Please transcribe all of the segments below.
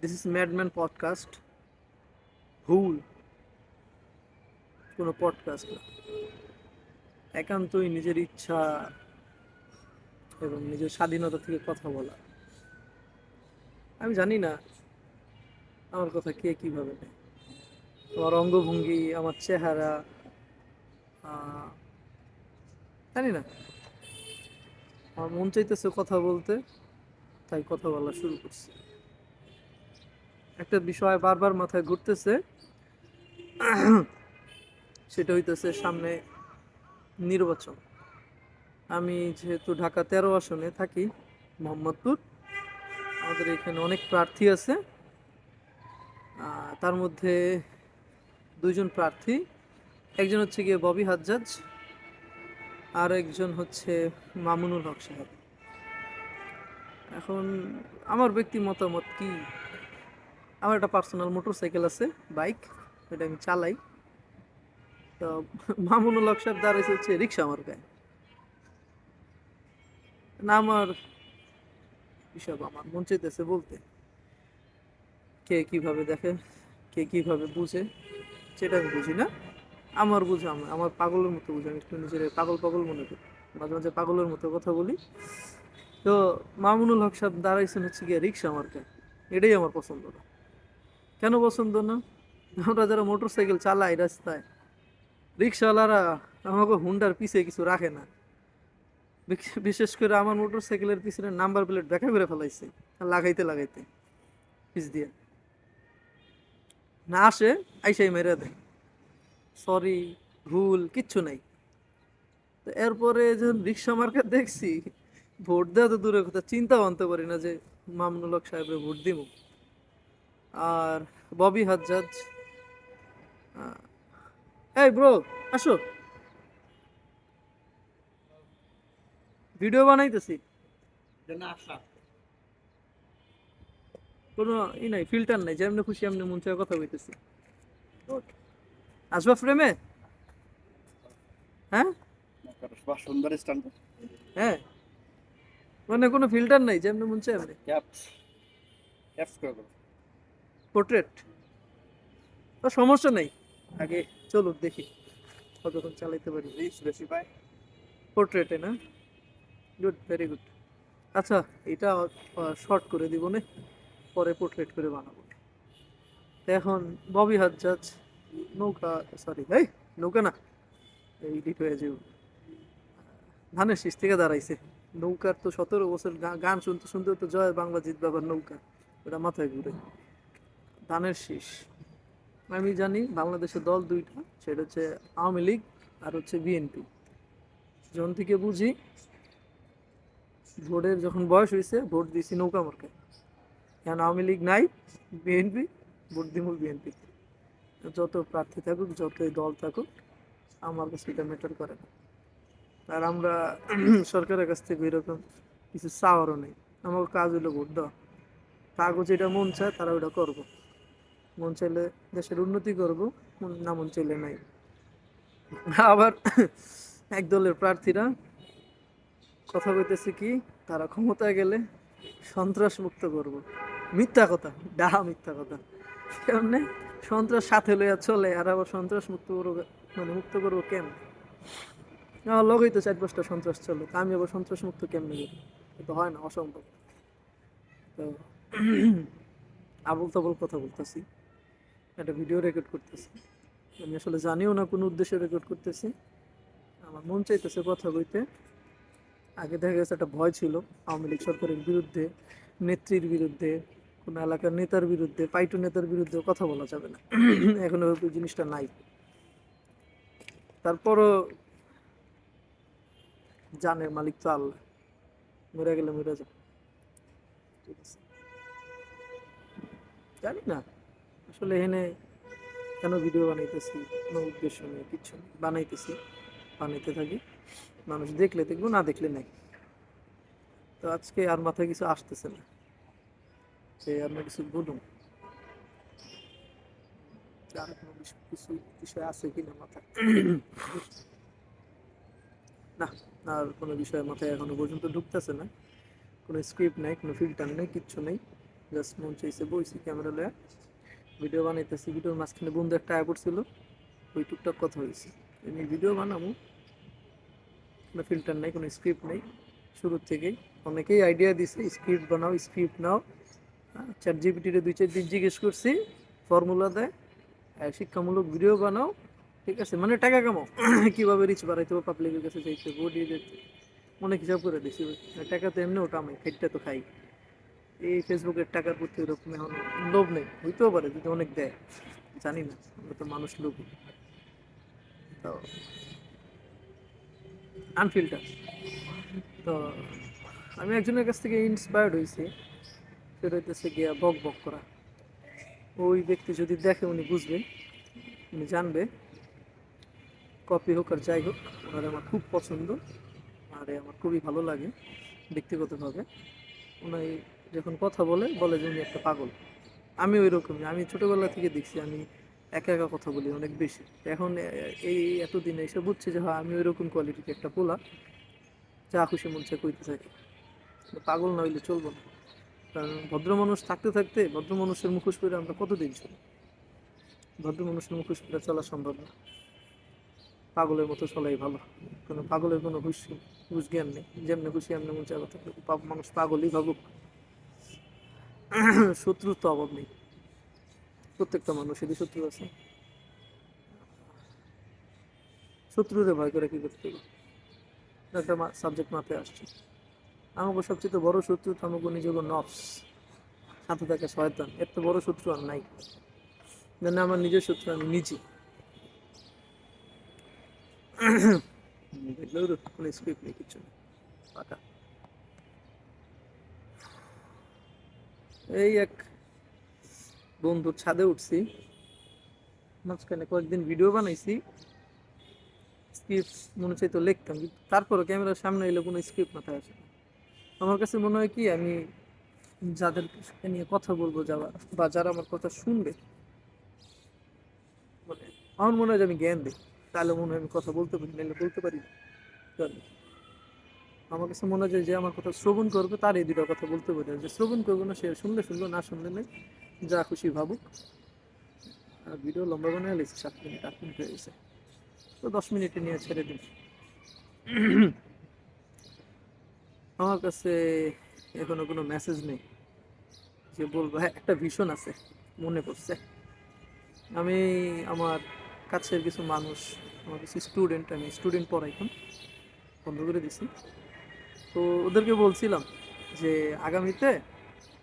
This is madman podcast ভুল। কোনো podcast না। একান্তই নিজের ইচ্ছা এবং নিজের স্বাধীনতা থেকে কথা বলা। আমি জানি না আমার কথা কে কীভাবে নেয়। আমার অঙ্গভঙ্গি, আমার চেহারা জানি না। আমার মন চাইতেছে কথা বলতে, তাই কথা বলা শুরু করছে। একটা বিষয় বারবার মাথায় ঘুরতেছে, সেটা হইতেছে সামনে নির্বাচন। আমি যেহেতু ঢাকা তেরো আসনে থাকি, মোহাম্মদপুর, আমাদের এখানে অনেক প্রার্থী আছে। তার মধ্যে দুইজন প্রার্থী, একজন হচ্ছে গিয়ে ববি হাজ্জাজ আর একজন হচ্ছে মামুনুল হক সাহেব। এখন আমার ব্যক্তি মতামত কি? আমার একটা পার্সোনাল মোটর সাইকেল আছে, বাইক এটা আমি চালাই। তো মামুনুল হক সাহেব দাঁড়াইছে হচ্ছে রিক্সা আমার গায়ে। না, আমার হিসাব আমার মন চাইতেছে বলতে। কে কীভাবে দেখে, কে কীভাবে বুঝে, সেটা আমি বুঝি না। আমার বুঝে, আমার আমার পাগলের মতো বুঝে, আমি একটু নিজের পাগল পাগল মনে করি। মাঝে মাঝে পাগলের মতো কথা বলি। তো মামুনুল হক সাহেব দাঁড়াইছেন হচ্ছে গিয়ে রিক্সা গায়ে এটাই আমার পছন্দ না। কেন পছন্দ না? আমরা যারা মোটর সাইকেল চালাই রাস্তায়, রিক্সাওয়ালারা আমাকে হুন্ডার পিছে কিছু রাখে না। বিশেষ করে আমার মোটর সাইকেলের পিছনে নাম্বার প্লেট দেখা করে ফেলাইছে, লাগাইতে লাগাইতে, পিছ দিয়ে। না আসে, আইসাই মেরে দেয়। সরি ভুল কিচ্ছু নাই। তো এরপরে যখন রিক্সা মার্কেট দেখছি ভোট দেওয়া তো দূরের কথা চিন্তাও আনতে পারি না যে মামনুল হক সাহেবের ভোট দিব আর ববি হাজ্জাজ আহ, এই ব্রো আসো। ভিডিও বানাইতেছি। কোনো ই নাই ফিল্টার নাই যেমনি খুশি এমনি মন চায় কথা বলতেছি আসবা ফ্রেমে হ্যাঁ? সুন্দর স্ট্যান্ড হ্যাঁ। মানে কোনো ফিল্টার নাই যেমনি মন চায় এমনি। ক্যাপস ক্যাপস করে পোর্ট্রেট তো সমস্যা নেই। আগে চলুক দেখি। কতক্ষণ চালাইতে পারি। রিচ বেশি পায় পোর্ট্রেটে না? গুড ভেরি গুড আচ্ছা এটা শর্ট করে দিব না। পরে পোর্ট্রেট করে বানাবো। এখন ববি হাজ্জাজ। নৌকা সরি এই নৌকা না, এই ডিট হয়ে যাবে ধানের শীষ থেকে দাঁড়াইছে। নৌকার তো সতেরো বছর গান শুনতে শুনতে তো জয় বাংলা জিত বাবার নৌকা, ওটা মাথায় ঘুরে। ধানের শীষ। আমি জানি বাংলাদেশের দল দুইটা, সেটা হচ্ছে আওয়ামী লীগ আর হচ্ছে বিএনপি। যখন থেকে বুঝি, ভোটের যখন বয়স হয়েছে ভোট দিয়েছি নৌকা মার্কে এখন আওয়ামী লীগ নাই, বিএনপি, ভোট দিব বিএনপি যত প্রার্থী থাকুক, যতই দল থাকুক, আমার কাছে এটা ম্যাটার করে না। আর আমরা সরকারের কাছ থেকে এরকম কিছু চাওয়ারও নেই। আমার কাজ হলো ভোট দেওয়া। তাগো যেটা মন চায়, তারা ওটা করব। মন চাইলে দেশের উন্নতি করব না মন চাইলে নাই। আবার এক দলের প্রার্থীরা কথা কইতেছে কি, তারা ক্ষমতায় গেলে সন্ত্রাস মুক্ত করব। মিথ্যা কথা, ডাহা মিথ্যা কথা। কেমনে? সন্ত্রাস সাথে লইয়া চলে, আর আবার সন্ত্রাস মুক্ত করব মানে মুক্ত করব কেমন? আমার লগেই তো চার পাঁচটা সন্ত্রাস চলে আমি আবার সন্ত্রাস মুক্ত কেমনে করব তো হয় না, অসম্ভব। তো আবল তাবল কথা বলতেছি, একটা ভিডিও রেকর্ড করতেছি। আমি আসলে জানিও না কোনো উদ্দেশ্যে রেকর্ড করতেছি। আমার মন চাইতেছে কথা বলতে। আগে দেখা গেছে একটা ভয় ছিল, আওয়ামী লীগ সরকারের বিরুদ্ধে, নেত্রীর বিরুদ্ধে কোনো এলাকার নেতার বিরুদ্ধে, পাইটু নেতার বিরুদ্ধে কথা বলা যাবে না। এখন ওই জিনিসটা নাই। তারপরও জানের মালিক তো আল্লাহ। মরে গেলে মরে যাবে। ঠিক আছে। জানি না। আসলে এখানে কেন ভিডিও বানাইতেছি? কোনো উদ্দেশ্য নেই, কিচ্ছু নেই। বানাইতেছি, বানাইতে থাকি। মানুষ দেখলে দেখব, না দেখলে নাই। তো আজকে আর মাথায় কিছু আসতেছে না। যে আমরা কিছু বলুন আর কোনো কিছু বিষয় আছে কিনা মাথায় না আর কোনো বিষয় মাথায় এখনও পর্যন্ত ঢুকতেছে না কোনো স্ক্রিপ্ট নাই কোনো ফিল্টার নেই কিচ্ছু নেই জাস্ট মন চাইছে বইছি ক্যামেরা লয়া ভিডিও বানাইতেছি ভিডিওর মাঝখানে বন্ধু একটা আয় পড়ছিল ওই টুকটাক কথা হয়েছে। এমনি ভিডিও বানাবো। কোনো ফিল্টার নেই, কোনো স্ক্রিপ্ট নেই। শুরুর থেকেই অনেকেই আইডিয়া দিছে স্ক্রিপ্ট বানাও স্ক্রিপ্ট নাও। চ্যাট জিপিটিতে দুই, চার দিন জিজ্ঞেস করছি ফর্মুলা দেয় শিক্ষামূলক ভিডিও বানাও, ঠিক আছে? মানে টাকা কামাও। কীভাবে রিচ বাড়াইতে হবে পাবলিকের কাছে যাইতে বডি যেতে অনেক হিসাব করে দিছি। টাকা তো এমনিও কামাই খাইটা তো খাই। এই ফেসবুকের টাকার প্রতি ওরকম এখন লোভ নেই। হইতেও পারে, যদি অনেক দেয়। জানি না, আমরা তো মানুষ লোভ। তো আনফিল্টার তো, আমি একজনের কাছ থেকে ইন্সপায়ার্ড হয়েছি। সেটা হইতেছে গিয়া বক বক করা। ওই ব্যক্তি যদি দেখে উনি বুঝবে, উনি জানবে কপি হোক আর যাই হোক ওনার আমার খুব পছন্দ, আর আমার খুবই ভালো লাগে ব্যক্তিগতভাবে। উনি যখন কথা বলে বলে যে উনি একটা পাগল। আমি ওই রকমই আমি ছোটোবেলা থেকে দেখছি, আমি একা একা কথা বলি অনেক বেশি। এখন এই এতদিনে এসে বুঝছি যে হ্যাঁ আমি ওই রকম কোয়ালিটির একটা পোলা, যা খুশি মন চায় কইতে থাকি। পাগল না হইলে চলবো না। কারণ ভদ্র মানুষ থাকতে থাকতে ভদ্র মানুষের মুখোশ করে আমরা কতদিন চলি? ভদ্র মানুষের মুখোশ করে চলা সম্ভব না। পাগলের মতো চলাই ভালো। কোনো পাগলের কোনো হুশ হুশ জ্ঞান নেই। যেমনি খুশি এমনি মন চায় কথা মানুষ পাগলই ভাবুক। শত্রুর তো অভাব নেই। প্রত্যেকটা মানুষেরই শত্রু আছে। শত্রুরে ভয় করে কি করতে হবে? একটা সাবজেক্ট মাথায় আসছে। আমাকে সবচেয়ে বড় শত্রু তো আমাকে নিজেকে নফস। সাথে থাকে শয়তান। এর তো বড় শত্রু আর নাই। যেন আমার নিজের শত্রু আমি নিজে। কোনো স্ক্রিপ্ট নেই কিছু নেই। পাকা। এই এক বন্ধুর ছাদে উঠছি। মাঝখানে কয়েকদিন ভিডিও বানাইছি। স্ক্রিপ্ট মনে চাইতো লিখতাম, কিন্তু তারপরে ক্যামেরার সামনে এলে কোনো স্ক্রিপ্ট মাথায় আসে না। আমার কাছে মনে হয় কি, আমি যাদের সাথে নিয়ে কথা বলব যারা, বা যারা আমার কথা শুনবে মানে আমার মনে হয় যে আমি জ্ঞান দিই। তাহলে মনে হয় আমি কথা বলতে পারি, নাহলে বলতে পারি আমার কাছে মনে হয় যে আমার কথা শ্রবণ করবে, তার এই দুটো কথা বলতে পারি। যে শ্রবণ করবে না, সে শুনলে শুনলো, না শুনলে নেই। যা খুশি ভাবুক। আর ভিডিও লম্বা বানিয়ে লেগেছে, সাত মিনিট, আট মিনিট হয়ে গেছে। তো দশ মিনিটে নিয়ে ছেড়ে দিন। আমার কাছে এখনও কোনো মেসেজ নেই যে বলব হ্যাঁ একটা ভীষণ আছে, মনে পড়ছে। আমি আমার কাছের কিছু মানুষ, আমার কিছু স্টুডেন্ট আমি স্টুডেন্ট পড়াই এখন, বন্ধ করে দিছি। তো ওদেরকে বলছিলাম যে আগামীতে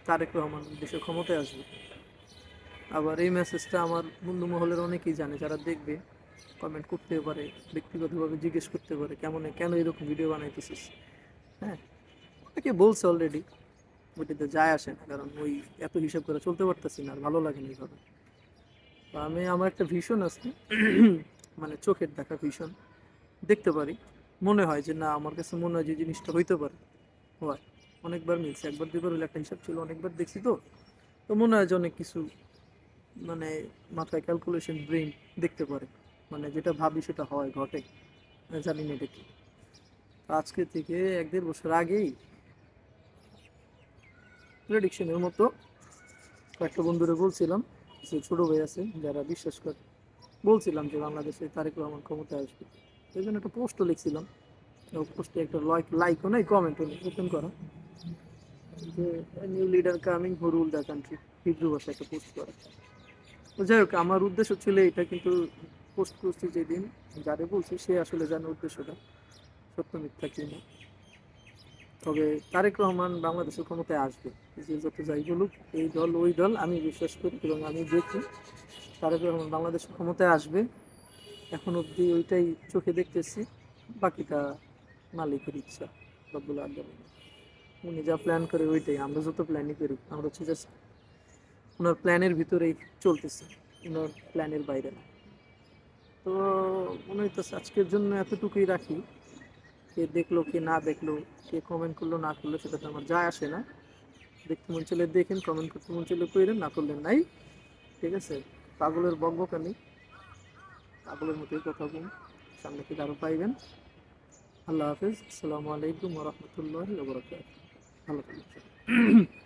তারেক রহমান দেশের ক্ষমতায় আসবে। আবার এই মেসেজটা আমার বন্ধু মহলের অনেকেই জানে, যারা দেখবে কমেন্ট করতে পারে, ব্যক্তিগতভাবে জিজ্ঞেস করতে পারে, কেমন, কেন এরকম ভিডিও বানাইতেছিস? হ্যাঁ অনেকে বলছে অলরেডি ওইটাতে যায় আসে না, কারণ ওই এত হিসাব করে চলতে পারতেছি না, আর ভালো লাগে না এইভাবে। তো আমি, আমার একটা ভীষণ আছে মানে চোখের দেখা ভীষণ দেখতে পারি। মনে হয় যে না, আমার কাছে মনে হয় যে জিনিসটা হইতে পারে। হয়। অনেকবার মিলছে, একবার দুবার হলে একটা হিসাব ছিল, অনেকবার দেখছি তো। তো মনে হয় যে অনেক কিছু মানে মাথায় ক্যালকুলেশন ব্রেন দেখতে পারে। মানে যেটা ভাবি সেটা হয়, ঘটে। জানি না এটা কি। আজকে থেকে এক দেড় বছর আগেই প্রেডিকশনের মতো কয়েকটা বন্ধুরা বলছিলাম, যে ছোটো ভাই আছে, যারা বিশ্বাস করে। বলছিলাম যে বাংলাদেশে তারেক রহমান ক্ষমতায় আসবে। সেই জন্য একটা পোস্টও লিখছিলাম। পোস্টে একটা লাইক লাইকও নেই কমেন্টও নেই ওপেন করা। যে new leader coming who rule the country Hebrew ভাষায় একটা পোস্ট করা। তো যাই হোক, আমার উদ্দেশ্য ছিল এটা, কিন্তু পোস্ট করছি যেদিন, যারে বলছি সে আসলে জানে উদ্দেশ্যটা, সত্য মিথ্যা কি না। তবে তারেক রহমান বাংলাদেশের ক্ষমতায় আসবে। যে যত যাই বলুক, এই দল, ওই দল, আমি বিশ্বাস করি এবং আমি দেখি তারেক রহমান বাংলাদেশের ক্ষমতায় আসবে। এখন অবধি ওইটাই চোখে দেখতেছি, বাকিটা মালিকের ইচ্ছা, রব্বুল আলমিন। উনি যা প্ল্যান করে ওইটাই, আমরা যত প্ল্যানই করি আমরা হচ্ছে জাস্ট ওনার প্ল্যানের ভিতরেই চলতেছে, ওনার প্ল্যানের বাইরে না। তো মনে হইতেছে আজকের জন্য এতটুকুই রাখি। কে দেখল, কে না দেখল, কে কমেন্ট করল, না করল, সেটা তো আমার যায় আসে না। দেখতে মন চলে দেখেন কমেন্ট করতে মন চলে করলেন না করলেন নাই। ঠিক আছে? পাগলের বকবকানি। পাগলের মতোই কথা বলুন। সামনে থেকে আরও পাইবেন। আল্লাহ হাফিজ। আসসালামু আলাইকুম রহমতুল্লাহ ভালো থাকবেন।